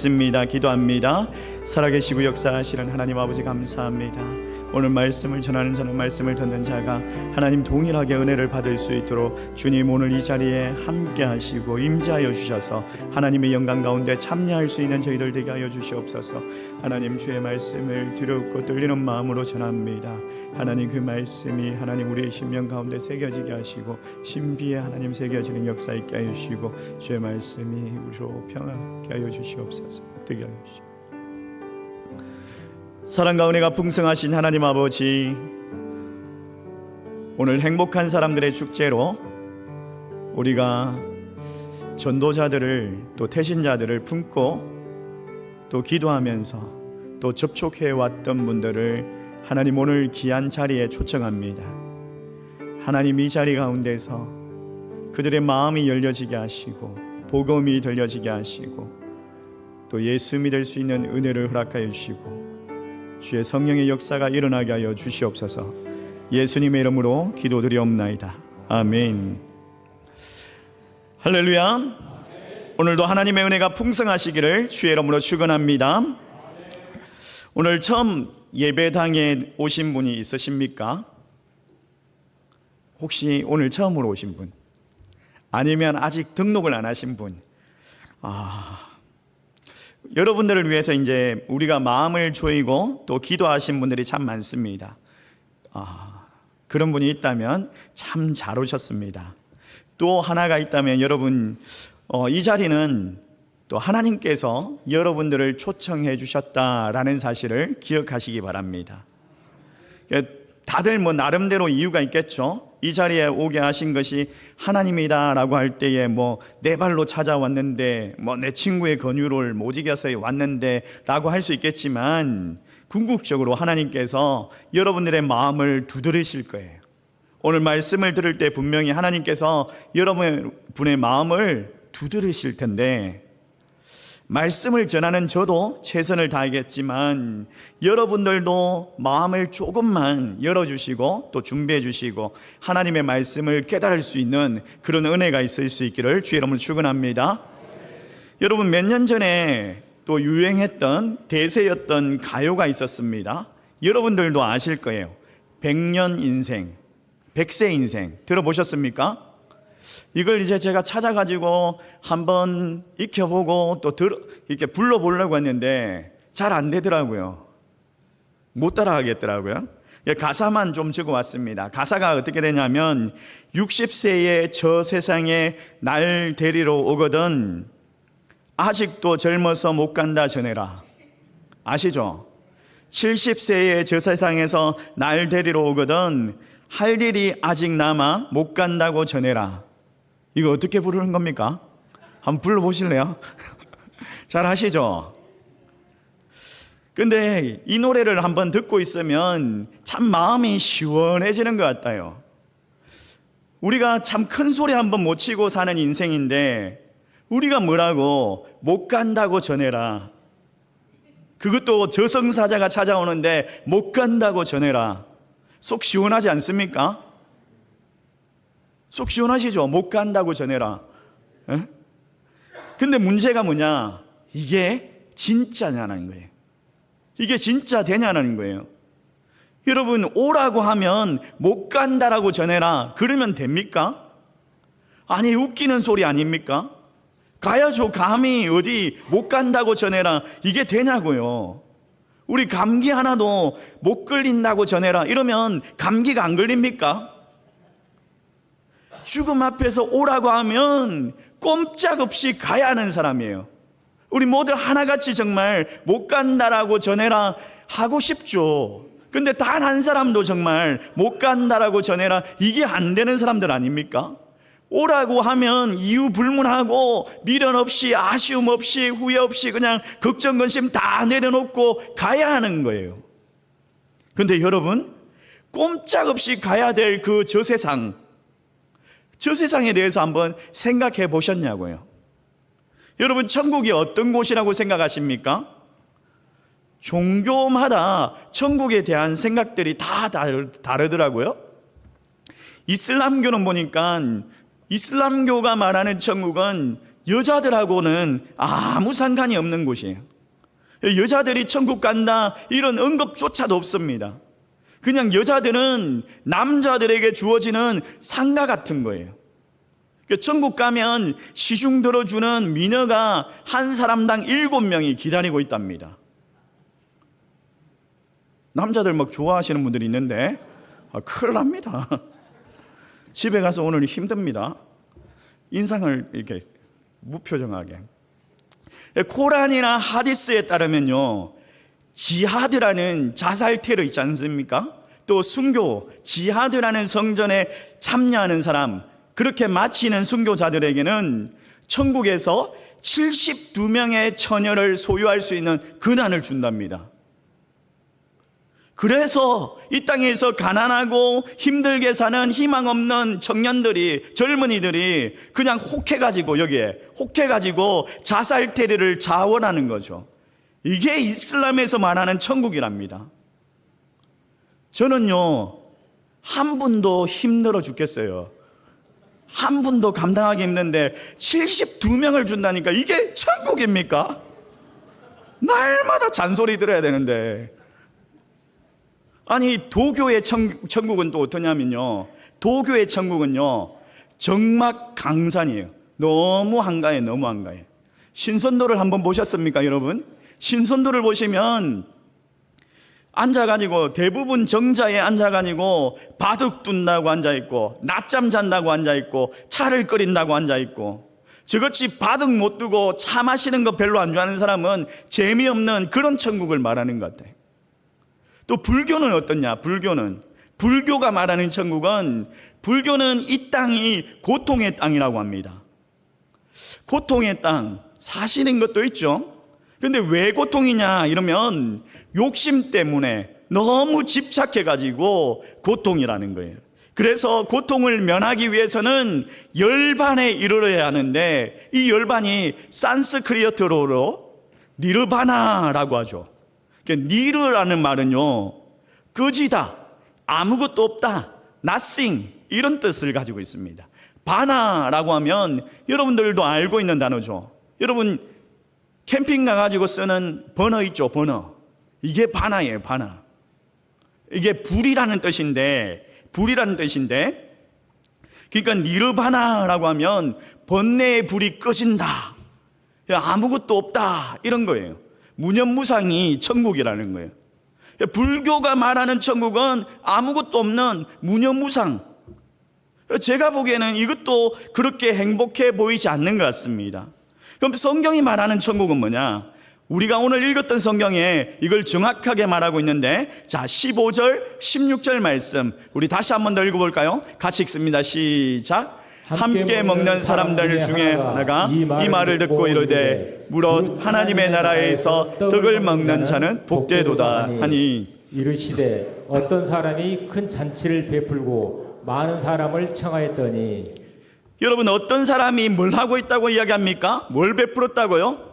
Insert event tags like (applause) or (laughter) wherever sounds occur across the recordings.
믿습니다. 기도합니다. 살아계시고 역사하시는 하나님 아버지 감사합니다. 오늘 말씀을 전하는 자는 말씀을 듣는 자가 하나님 동일하게 은혜를 받을 수 있도록 주님 오늘 이 자리에 함께 하시고 임재하여 주셔서 하나님의 영광 가운데 참여할 수 있는 저희들 되게 하여 주시옵소서. 하나님 주의 말씀을 들었고 들리는 마음으로 전합니다. 하나님 그 말씀이 하나님 우리의 심령 가운데 새겨지게 하시고 신비에 하나님 새겨지는 역사 있게 하여 주시고 주의 말씀이 우리로 평하게 하여 주시옵소서. 되게 하여 주시옵소서. 사랑과 은혜가 풍성하신 하나님 아버지 오늘 행복한 사람들의 축제로 우리가 전도자들을 또 태신자들을 품고 또 기도하면서 또 접촉해 왔던 분들을 하나님 오늘 귀한 자리에 초청합니다. 하나님 이 자리 가운데서 그들의 마음이 열려지게 하시고 복음이 들려지게 하시고 또 예수 믿을 수 있는 은혜를 허락하여 주시고 주의 성령의 역사가 일어나게 하여 주시옵소서. 예수님의 이름으로 기도드리옵나이다. 아멘. 할렐루야. 오늘도 하나님의 은혜가 풍성하시기를 주의 이름으로 축원합니다. 오늘 처음 예배당에 오신 분이 있으십니까? 혹시 오늘 처음으로 오신 분? 아니면 아직 등록을 안 하신 분? 아, 여러분들을 위해서 이제 우리가 마음을 조이고 또 기도하신 분들이 참 많습니다. 아, 그런 분이 있다면 참 잘 오셨습니다. 또 하나가 있다면 여러분 어, 이 자리는 또 하나님께서 여러분들을 초청해 주셨다라는 사실을 기억하시기 바랍니다. 예, 다들 뭐 나름대로 이유가 있겠죠. 이 자리에 오게 하신 것이 하나님이다라고 할 때에 뭐 내 발로 찾아왔는데 뭐 내 친구의 권유를 못 이겨서 왔는데라고 할 수 있겠지만 궁극적으로 하나님께서 여러분들의 마음을 두드리실 거예요. 오늘 말씀을 들을 때 분명히 하나님께서 여러분의 마음을 두드리실 텐데 말씀을 전하는 저도 최선을 다하겠지만 여러분들도 마음을 조금만 열어주시고 또 준비해 주시고 하나님의 말씀을 깨달을 수 있는 그런 은혜가 있을 수 있기를 주의 이름으로 축원합니다. 여러분 몇 년 전에 또 유행했던 대세였던 가요가 있었습니다. 여러분들도 아실 거예요. 백년 인생, 백세 인생 들어보셨습니까? 이걸 이제 제가 찾아가지고 한번 익혀보고 또 들, 이렇게 불러보려고 했는데 잘 안 되더라고요. 못 따라가겠더라고요. 예, 가사만 좀 적어 왔습니다. 가사가 어떻게 되냐면 60세에 저 세상에 날 데리러 오거든 아직도 젊어서 못 간다 전해라. 아시죠? 70세에 저 세상에서 날 데리러 오거든 할 일이 아직 남아 못 간다고 전해라. 이거 어떻게 부르는 겁니까? 한번 불러보실래요? (laughs) 잘 하시죠? 근데 이 노래를 한번 듣고 있으면 참 마음이 시원해지는 것 같아요. 우리가 참 큰 소리 한번 못 치고 사는 인생인데 우리가 뭐라고 못 간다고 전해라. 그것도 저승사자가 찾아오는데 못 간다고 전해라. 속 시원하지 않습니까? 속 시원하시죠? 못 간다고 전해라. 에? 근데 문제가 뭐냐? 이게 진짜냐는 거예요. 이게 진짜 되냐는 거예요. 여러분, 오라고 하면 못 간다라고 전해라. 그러면 됩니까? 아니, 웃기는 소리 아닙니까? 가야죠. 감히 어디 못 간다고 전해라. 이게 되냐고요. 우리 감기 하나도 못 걸린다고 전해라. 이러면 감기가 안 걸립니까? 죽음 앞에서 오라고 하면 꼼짝없이 가야 하는 사람이에요. 우리 모두 하나같이 정말 못 간다라고 전해라 하고 싶죠. 근데 단 한 사람도 정말 못 간다라고 전해라 이게 안 되는 사람들 아닙니까? 오라고 하면 이유 불문하고 미련 없이 아쉬움 없이 후회 없이 그냥 걱정 근심 다 내려놓고 가야 하는 거예요. 근데 여러분 꼼짝없이 가야 될 그 저 세상 저 세상에 대해서 한번 생각해 보셨냐고요. 여러분 천국이 어떤 곳이라고 생각하십니까? 종교마다 천국에 대한 생각들이 다 다르더라고요. 이슬람교는 보니까 이슬람교가 말하는 천국은 여자들하고는 아무 상관이 없는 곳이에요. 여자들이 천국 간다 이런 언급조차도 없습니다. 그냥 여자들은 남자들에게 주어지는 상가 같은 거예요. 그 천국 가면 시중 들어주는 미녀가 한 사람당 일곱 명이 기다리고 있답니다. 남자들 막 좋아하시는 분들이 있는데 아, 큰일 납니다. (laughs) 집에 가서 오늘 힘듭니다. 인상을 이렇게 무표정하게. 코란이나 하디스에 따르면요. 지하드라는 자살 테러 있지 않습니까? 또 순교, 지하드라는 성전에 참여하는 사람, 그렇게 마치는 순교자들에게는 천국에서 72명의 처녀를 소유할 수 있는 근한을 준답니다. 그래서 이 땅에서 가난하고 힘들게 사는 희망 없는 청년들이, 젊은이들이 그냥 혹해가지고 여기에, 혹해가지고 자살 테러를 자원하는 거죠. 이게 이슬람에서 말하는 천국이랍니다. 저는요, 한 분도 힘들어 죽겠어요. 한 분도 감당하기 힘든데 72명을 준다니까 이게 천국입니까? 날마다 잔소리 들어야 되는데. 아니, 도교의 천, 천국은 또 어떠냐면요. 도교의 천국은요, 정막 강산이에요. 너무 한가해, 너무 한가해. 신선도를 한번 보셨습니까, 여러분? 신선도를 보시면 앉아가지고 대부분 정자에 앉아가지고 바둑 둔다고 앉아있고 낮잠 잔다고 앉아있고 차를 끓인다고 앉아있고 저같이 바둑 못 두고 차 마시는 거 별로 안 좋아하는 사람은 재미없는 그런 천국을 말하는 것 같아요. 또 불교는 어떻냐? 불교는 불교가 말하는 천국은 불교는 이 땅이 고통의 땅이라고 합니다. 고통의 땅 사실인 것도 있죠. 근데 왜 고통이냐 이러면 욕심 때문에 너무 집착해가지고 고통이라는 거예요. 그래서 고통을 면하기 위해서는 열반에 이르러야 하는데 이 열반이 산스크리어트로 니르바나라고 하죠. 그러니까 니르라는 말은요, 거지다, 아무것도 없다, nothing 이런 뜻을 가지고 있습니다. 바나라고 하면 여러분들도 알고 있는 단어죠. 여러분 캠핑 가가지고 쓰는 버너 있죠, 버너. 이게 바나예요, 바나. 이게 불이라는 뜻인데, 불이라는 뜻인데, 그러니까 니르바나라고 하면 번뇌의 불이 꺼진다. 아무것도 없다. 이런 거예요. 무념무상이 천국이라는 거예요. 불교가 말하는 천국은 아무것도 없는 무념무상. 제가 보기에는 이것도 그렇게 행복해 보이지 않는 것 같습니다. 그럼 성경이 말하는 천국은 뭐냐? 우리가 오늘 읽었던 성경에 이걸 정확하게 말하고 있는데, 자, 15절, 16절 말씀, 우리 다시 한 번 더 읽어볼까요? 같이 읽습니다. 시작. 함께 먹는 사람들 중에 하나가 이 말을 듣고 이르되, 무릇 하나님의 나라에서 떡을 먹는 자는 복되도다 하니, 이르시되 어떤 사람이 큰 잔치를 베풀고 많은 사람을 청하였더니 여러분 어떤 사람이 뭘 하고 있다고 이야기합니까? 뭘 베풀었다고요?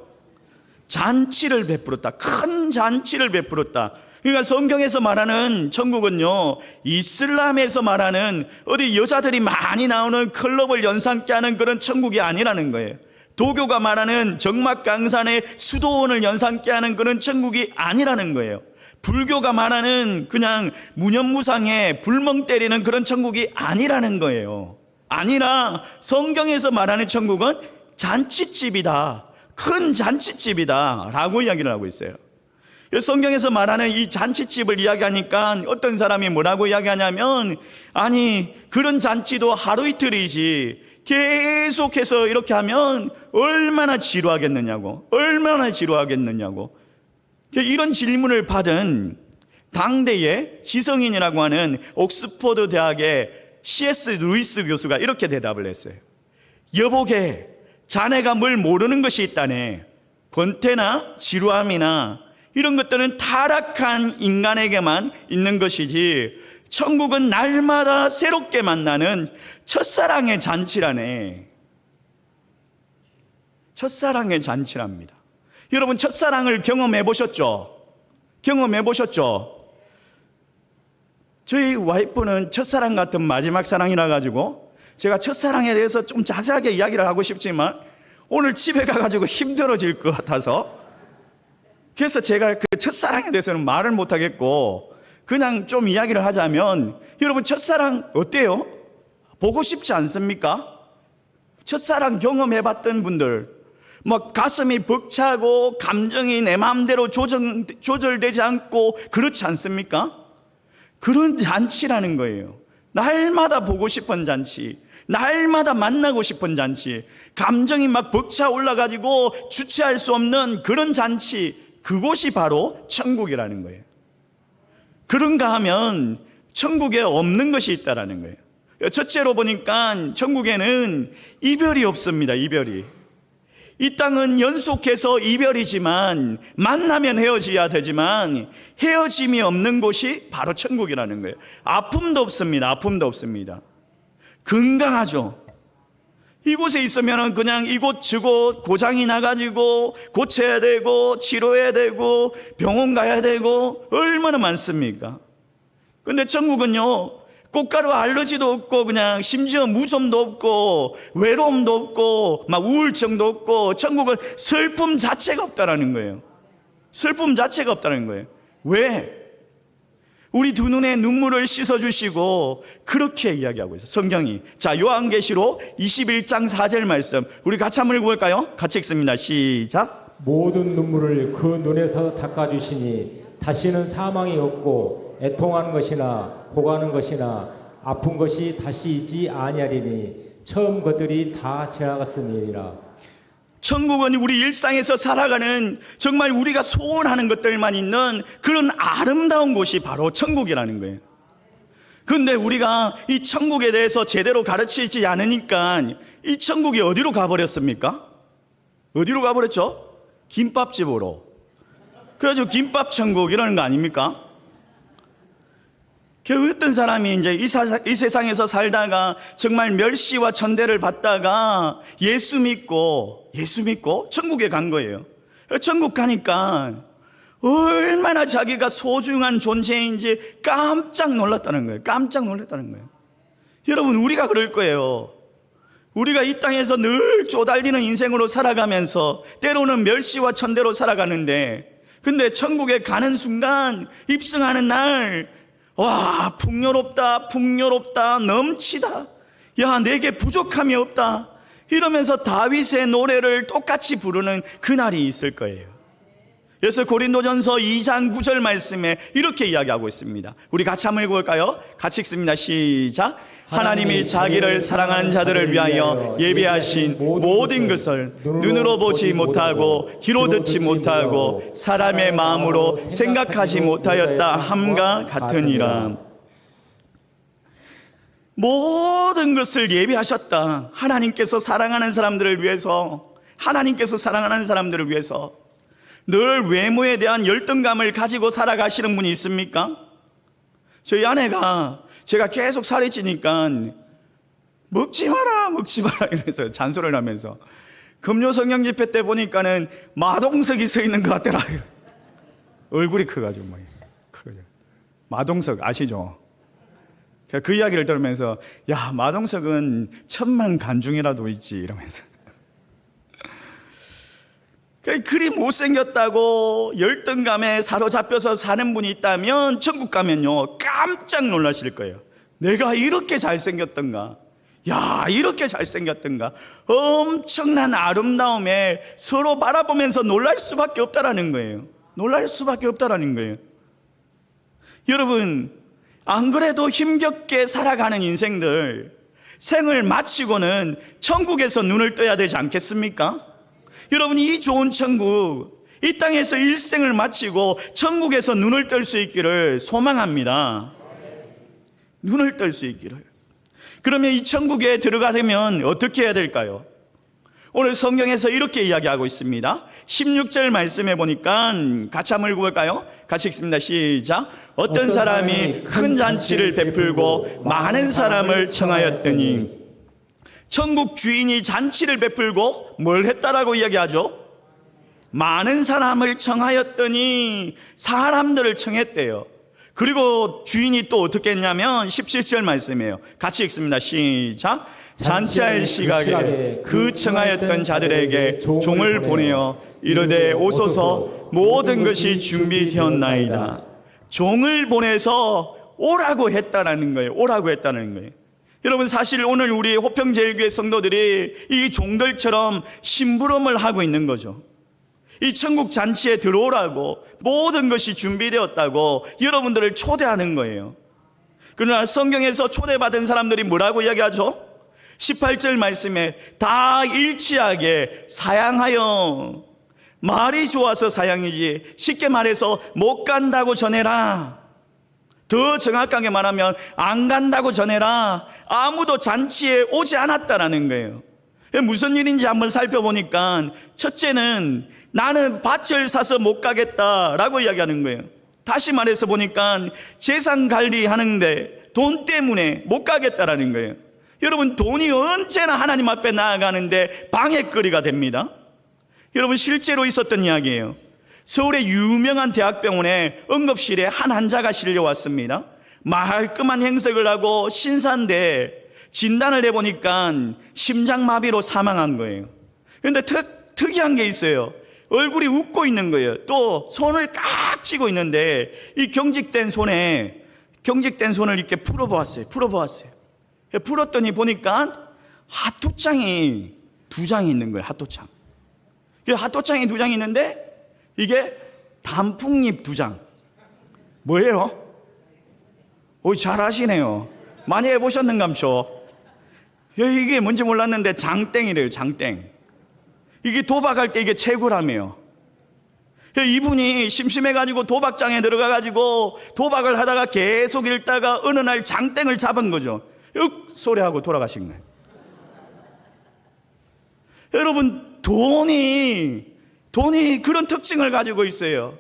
잔치를 베풀었다. 큰 잔치를 베풀었다. 그러니까 성경에서 말하는 천국은요, 이슬람에서 말하는 어디 여자들이 많이 나오는 클럽을 연상케 하는 그런 천국이 아니라는 거예요. 도교가 말하는 정막강산의 수도원을 연상케 하는 그런 천국이 아니라는 거예요. 불교가 말하는 그냥 무념무상에 불멍 때리는 그런 천국이 아니라는 거예요. 아니라 성경에서 말하는 천국은 잔치집이다. 큰 잔치집이다. 라고 이야기를 하고 있어요. 성경에서 말하는 이 잔치집을 이야기하니까 어떤 사람이 뭐라고 이야기하냐면, 아니, 그런 잔치도 하루 이틀이지. 계속해서 이렇게 하면 얼마나 지루하겠느냐고. 얼마나 지루하겠느냐고. 이런 질문을 받은 당대의 지성인이라고 하는 옥스퍼드 대학의 C.S. 루이스 교수가 이렇게 대답을 했어요. 여보게, 자네가 뭘 모르는 것이 있다네. 권태나 지루함이나 이런 것들은 타락한 인간에게만 있는 것이지, 천국은 날마다 새롭게 만나는 첫사랑의 잔치라네. 첫사랑의 잔치랍니다. 여러분, 첫사랑을 경험해 보셨죠? 경험해 보셨죠? 저희 와이프는 첫사랑 같은 마지막 사랑이라 가지고 제가 첫사랑에 대해서 좀 자세하게 이야기를 하고 싶지만 오늘 집에 가가지고 힘들어질 것 같아서 그래서 제가 그 첫사랑에 대해서는 말을 못하겠고 그냥 좀 이야기를 하자면 여러분 첫사랑 어때요? 보고 싶지 않습니까? 첫사랑 경험해봤던 분들 막 가슴이 벅차고 감정이 내 마음대로 조정, 조절되지 않고 그렇지 않습니까? 그런 잔치라는 거예요. 날마다 보고 싶은 잔치. 날마다 만나고 싶은 잔치. 감정이 막 벅차 올라가지고 주체할 수 없는 그런 잔치. 그곳이 바로 천국이라는 거예요. 그런가 하면 천국에 없는 것이 있다라는 거예요. 첫째로 보니까 천국에는 이별이 없습니다. 이별이. 이 땅은 연속해서 이별이지만 만나면 헤어져야 되지만 헤어짐이 없는 곳이 바로 천국이라는 거예요. 아픔도 없습니다. 아픔도 없습니다. 건강하죠. 이곳에 있으면 그냥 이곳 저곳 고장이 나가지고 고쳐야 되고 치료해야 되고 병원 가야 되고 얼마나 많습니까? 근데 천국은요, 꽃가루 알러지도 없고 그냥 심지어 무좀도 없고 외로움도 없고 막 우울증도 없고 천국은 슬픔 자체가 없다라는 거예요. 슬픔 자체가 없다는 거예요. 왜? 우리 두 눈에 눈물을 씻어주시고 그렇게 이야기하고 있어요. 성경이. 자, 요한계시로 21장 4절 말씀. 우리 같이 한번 읽어볼까요? 같이 읽습니다. 시작. 모든 눈물을 그 눈에서 닦아주시니 다시는 사망이 없고 애통하는 것이나 고가는 것이나 아픈 것이 다시 있지 아니하리니 처음 것들이 다 지나 갔으니라. 천국은 우리 일상에서 살아가는 정말 우리가 소원하는 것들만 있는 그런 아름다운 곳이 바로 천국이라는 거예요. 근데 우리가 이 천국에 대해서 제대로 가르치지 않으니까 이 천국이 어디로 가버렸습니까? 어디로 가버렸죠? 김밥집으로. 그래가지고 김밥 천국 이러는 거 아닙니까? 그 어떤 사람이 이제 이, 사, 이 세상에서 살다가 정말 멸시와 천대를 받다가 예수 믿고 예수 믿고 천국에 간 거예요. 천국 가니까 얼마나 자기가 소중한 존재인지 깜짝 놀랐다는 거예요. 깜짝 놀랐다는 거예요. 여러분 우리가 그럴 거예요. 우리가 이 땅에서 늘 쪼달리는 인생으로 살아가면서 때로는 멸시와 천대로 살아가는데 근데 천국에 가는 순간 입성하는 날 와, 풍요롭다, 풍요롭다, 넘치다. 야, 내게 부족함이 없다. 이러면서 다윗의 노래를 똑같이 부르는 그날이 있을 거예요. 그래서 고린도전서 2장 9절 말씀에 이렇게 이야기하고 있습니다. 우리 같이 한번 읽어볼까요? 같이 읽습니다. 시작. 하나님이 자기를 사랑하는 자들을 위하여 예비하신 모든 것을 눈으로 보지 못하고 귀로 듣지 못하고 사람의 마음으로 생각하지 못하였다 함과 같으니라. 모든 것을 예비하셨다. 하나님께서 사랑하는 사람들을 위해서, 하나님께서 사랑하는 사람들을 위해서 늘 외모에 대한 열등감을 가지고 살아가시는 분이 있습니까? 저희 아내가 제가 계속 살이 찌니까 먹지 마라, 먹지 마라 이래서 잔소리를 하면서 금요 성령 집회 때 보니까는 마동석이 서 있는 것 같더라고요. 얼굴이 커가지고 막 크거든요. 마동석 아시죠? 그 이야기를 들으면서 야 마동석은 천만 간중이라도 있지 이러면서 그 그리 못생겼다고 열등감에 사로잡혀서 사는 분이 있다면 천국 가면요 깜짝 놀라실 거예요. 내가 이렇게 잘생겼던가? 야 이렇게 잘생겼던가? 엄청난 아름다움에 서로 바라보면서 놀랄 수밖에 없다라는 거예요. 놀랄 수밖에 없다라는 거예요. 여러분 안 그래도 힘겹게 살아가는 인생들 생을 마치고는 천국에서 눈을 떠야 되지 않겠습니까? 여러분 이 좋은 천국 이 땅에서 일생을 마치고 천국에서 눈을 뜰 수 있기를 소망합니다. 눈을 뜰 수 있기를. 그러면 이 천국에 들어가려면 어떻게 해야 될까요? 오늘 성경에서 이렇게 이야기하고 있습니다. 16절 말씀해 보니까 같이 한번 읽어볼까요? 같이 읽습니다. 시작. 어떤 사람이 큰 잔치를 베풀고 많은 사람을 청하였더니 천국 주인이 잔치를 베풀고 뭘 했다라고 이야기하죠? 많은 사람을 청하였더니 사람들을 청했대요. 그리고 주인이 또 어떻게 했냐면 17절 말씀이에요. 같이 읽습니다. 시작. 잔치할 시각에 그 청하였던 자들에게 종을 보내어 이르되 오소서 모든 것이 준비되었나이다. 종을 보내서 오라고 했다라는 거예요. 오라고 했다는 거예요. 여러분 사실 오늘 우리 호평제일교회 성도들이 이 종들처럼 심부름을 하고 있는 거죠. 이 천국 잔치에 들어오라고 모든 것이 준비되었다고 여러분들을 초대하는 거예요. 그러나 성경에서 초대받은 사람들이 뭐라고 이야기하죠? 18절 말씀에 다 일치하게 사양하여 말이 좋아서 사양이지 쉽게 말해서 못 간다고 전해라. 더 정확하게 말하면 안 간다고 전해라. 아무도 잔치에 오지 않았다라는 거예요. 무슨 일인지 한번 살펴보니까 첫째는 나는 밭을 사서 못 가겠다라고 이야기하는 거예요. 다시 말해서 보니까 재산 관리하는데 돈 때문에 못 가겠다라는 거예요. 여러분 돈이 언제나 하나님 앞에 나아가는데 방해거리가 됩니다. 여러분 실제로 있었던 이야기예요. 서울의 유명한 대학병원에 응급실에 한 환자가 실려왔습니다. 말끔한 행색을 하고 신사인데 진단을 해보니까 심장마비로 사망한 거예요. 근데 특, 특이한 게 있어요. 얼굴이 웃고 있는 거예요. 또 손을 깍 쥐고 있는데 이 경직된 손에 경직된 손을 이렇게 풀어보았어요. 풀어보았어요. 풀었더니 보니까 핫도장이 두 장이 있는 거예요. 핫도장. 그 핫도장이 두 장이 있는데 이게 단풍잎 두 장. 뭐예요? 오, 잘 아시네요. 많이 해보셨는감쇼. 이게 뭔지 몰랐는데 장땡이래요, 장땡. 이게 도박할 때 이게 최고라며요. 이분이 심심해가지고 도박장에 들어가가지고 도박을 하다가 계속 읽다가 어느 날 장땡을 잡은 거죠. 윽 소리하고 돌아가신 거예요. 여러분, 돈이, 돈이 그런 특징을 가지고 있어요.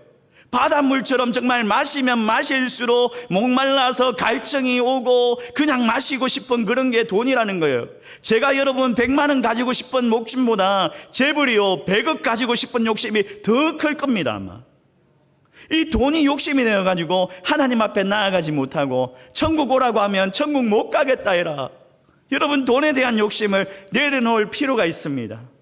바닷물처럼 정말 마시면 마실수록 목말라서 갈증이 오고 그냥 마시고 싶은 그런 게 돈이라는 거예요. 제가 여러분 100만 원 가지고 싶은 욕심보다 재벌이요 100억 가지고 싶은 욕심이 더 클 겁니다 아마. 이 돈이 욕심이 되어 가지고 하나님 앞에 나아가지 못하고 천국 오라고 하면 천국 못 가겠다 해라. 여러분 돈에 대한 욕심을 내려놓을 필요가 있습니다.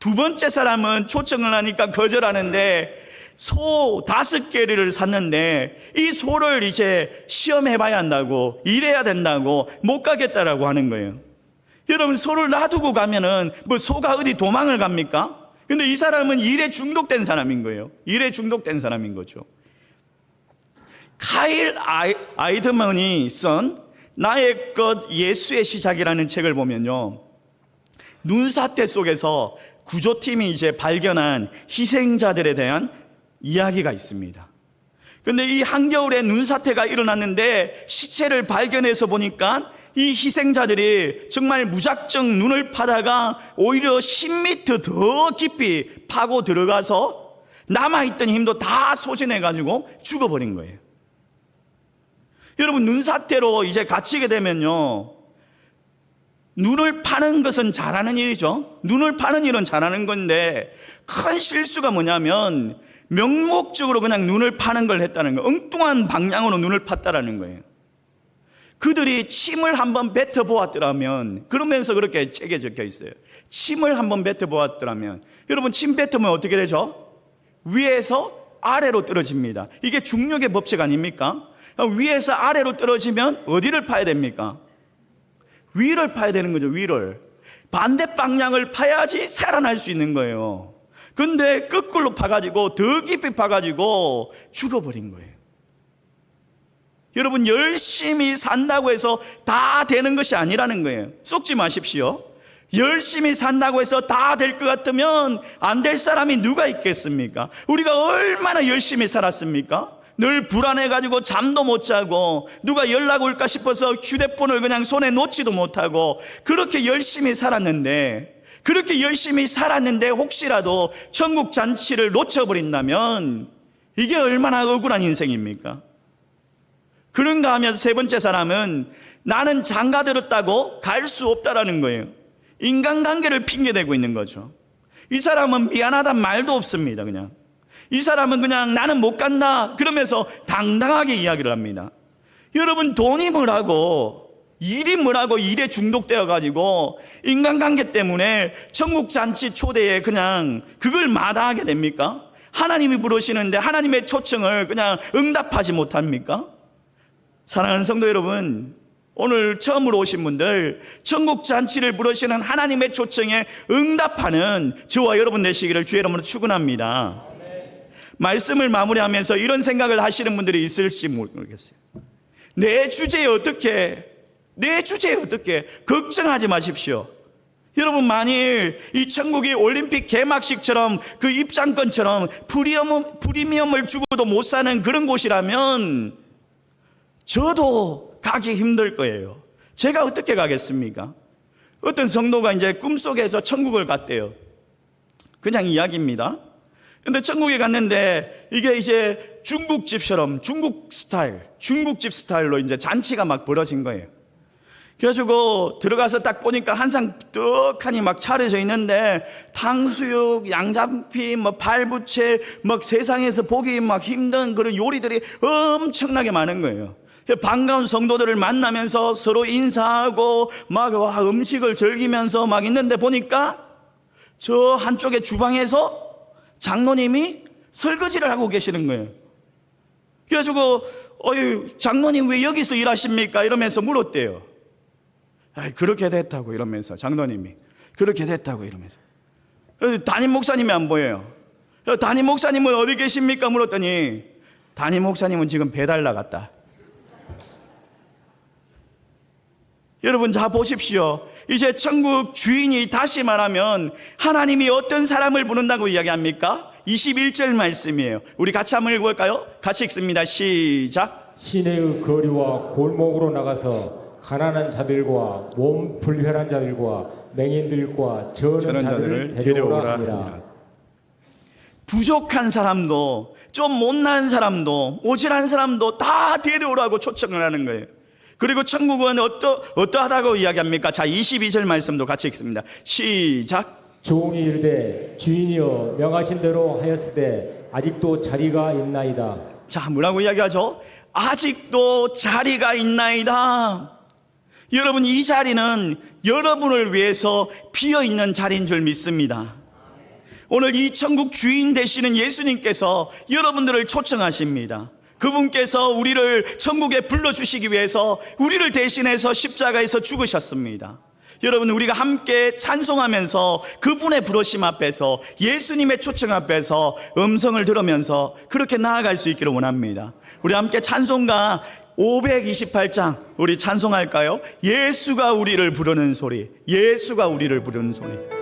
두 번째 사람은 초청을 하니까 거절하는데 소 다섯 개를 샀는데 이 소를 이제 시험해 봐야 한다고 일해야 된다고 못 가겠다라고 하는 거예요. 여러분 소를 놔두고 가면은 뭐 소가 어디 도망을 갑니까? 근데 이 사람은 일에 중독된 사람인 거예요. 일에 중독된 사람인 거죠. 카일 아이, 아이드먼이 쓴 나의 것 예수의 시작이라는 책을 보면요. 눈사태 속에서 구조팀이 이제 발견한 희생자들에 대한 이야기가 있습니다. 근데 이 한겨울에 눈사태가 일어났는데 시체를 발견해서 보니까 이 희생자들이 정말 무작정 눈을 파다가 오히려 10m 더 깊이 파고 들어가서 남아있던 힘도 다 소진해가지고 죽어버린 거예요. 여러분, 눈사태로 이제 갇히게 되면요. 눈을 파는 것은 잘하는 일이죠. 눈을 파는 일은 잘하는 건데 큰 실수가 뭐냐면 명목적으로 그냥 눈을 파는 걸 했다는 거예요. 엉뚱한 방향으로 눈을 팠다라는 거예요. 그들이 침을 한번 뱉어 보았더라면 그러면서 그렇게 책에 적혀 있어요. 침을 한번 뱉어 보았더라면 여러분 침 뱉으면 어떻게 되죠? 위에서 아래로 떨어집니다. 이게 중력의 법칙 아닙니까? 위에서 아래로 떨어지면 어디를 파야 됩니까? 위를 파야 되는 거죠, 위를. 반대 방향을 파야지 살아날 수 있는 거예요. 근데 거꾸로 파가지고 더 깊이 파가지고 죽어버린 거예요. 여러분, 열심히 산다고 해서 다 되는 것이 아니라는 거예요. 쏙지 마십시오. 열심히 산다고 해서 다 될 것 같으면 안 될 사람이 누가 있겠습니까? 우리가 얼마나 열심히 살았습니까? 늘 불안해가지고 잠도 못 자고 누가 연락 올까 싶어서 휴대폰을 그냥 손에 놓지도 못하고 그렇게 열심히 살았는데 그렇게 열심히 살았는데 혹시라도 천국 잔치를 놓쳐버린다면 이게 얼마나 억울한 인생입니까? 그런가 하면 세 번째 사람은 나는 장가 들었다고 갈 수 없다라는 거예요. 인간관계를 핑계대고 있는 거죠. 이 사람은 미안하단 말도 없습니다, 그냥. 이 사람은 그냥 나는 못 간다. 그러면서 당당하게 이야기를 합니다. 여러분, 돈이 뭐라고 일이 뭐라고 일에 중독되어 가지고 인간관계 때문에 천국 잔치 초대에 그냥 그걸 마다하게 됩니까? 하나님이 부르시는데 하나님의 초청을 그냥 응답하지 못합니까? 사랑하는 성도 여러분, 오늘 처음으로 오신 분들 천국 잔치를 부르시는 하나님의 초청에 응답하는 저와 여러분 되시기를 주의 이름으로 축원합니다. 말씀을 마무리하면서 이런 생각을 하시는 분들이 있을지 모르겠어요. 내 주제에 어떻게 내 주제에 어떻게 걱정하지 마십시오. 여러분 만일 이 천국이 올림픽 개막식처럼 그 입장권처럼 프리미엄, 프리미엄을 주고도 못 사는 그런 곳이라면 저도 가기 힘들 거예요. 제가 어떻게 가겠습니까? 어떤 성도가 이제 꿈속에서 천국을 갔대요. 그냥 이야기입니다. 근데 천국에 갔는데 이게 이제 중국집처럼 중국 스타일, 중국집 스타일로 이제 잔치가 막 벌어진 거예요. 그래가지고 들어가서 딱 보니까 한상 떡하니 막 차려져 있는데 탕수육, 양장피, 뭐 발부채, 막 세상에서 보기 막 힘든 그런 요리들이 엄청나게 많은 거예요. 반가운 성도들을 만나면서 서로 인사하고 막 와, 음식을 즐기면서 막 있는데 보니까 저 한쪽에 주방에서 장로님이 설거지를 하고 계시는 거예요. 그래가지고 어유 장로님 왜 여기서 일하십니까? 이러면서 물었대요. 아이, 그렇게 됐다고 이러면서 장로님이 그렇게 됐다고 이러면서 어, 담임 목사님이 안 보여요. 어, 담임 목사님은 어디 계십니까? 물었더니 담임 목사님은 지금 배달 나갔다. 여러분 자 보십시오. 이제 천국 주인이 다시 말하면 하나님이 어떤 사람을 부른다고 이야기합니까? 21절 말씀이에요. 우리 같이 한번 읽어볼까요? 같이 읽습니다. 시작. 시내의 거리와 골목으로 나가서 가난한 자들과 몸 불편한 자들과 맹인들과 저런 자들을 데려오라. 하니라. 부족한 사람도 좀 못난 사람도 오질한 사람도 다 데려오라고 초청을 하는 거예요. 그리고 천국은 어떠, 어떠하다고 이야기합니까? 자, 22절 말씀도 같이 읽습니다. 시작. 종이 이르되 주인이여 명하신 대로 하였으되 아직도 자리가 있나이다. 자, 뭐라고 이야기하죠? 아직도 자리가 있나이다. 여러분, 이 자리는 여러분을 위해서 비어 있는 자리인 줄 믿습니다. 오늘 이 천국 주인 되시는 예수님께서 여러분들을 초청하십니다. 그분께서 우리를 천국에 불러주시기 위해서 우리를 대신해서 십자가에서 죽으셨습니다. 여러분, 우리가 함께 찬송하면서 그분의 부르심 앞에서 예수님의 초청 앞에서 음성을 들으면서 그렇게 나아갈 수 있기를 원합니다. 우리 함께 찬송가 528장 우리 찬송할까요? 예수가 우리를 부르는 소리, 예수가 우리를 부르는 소리.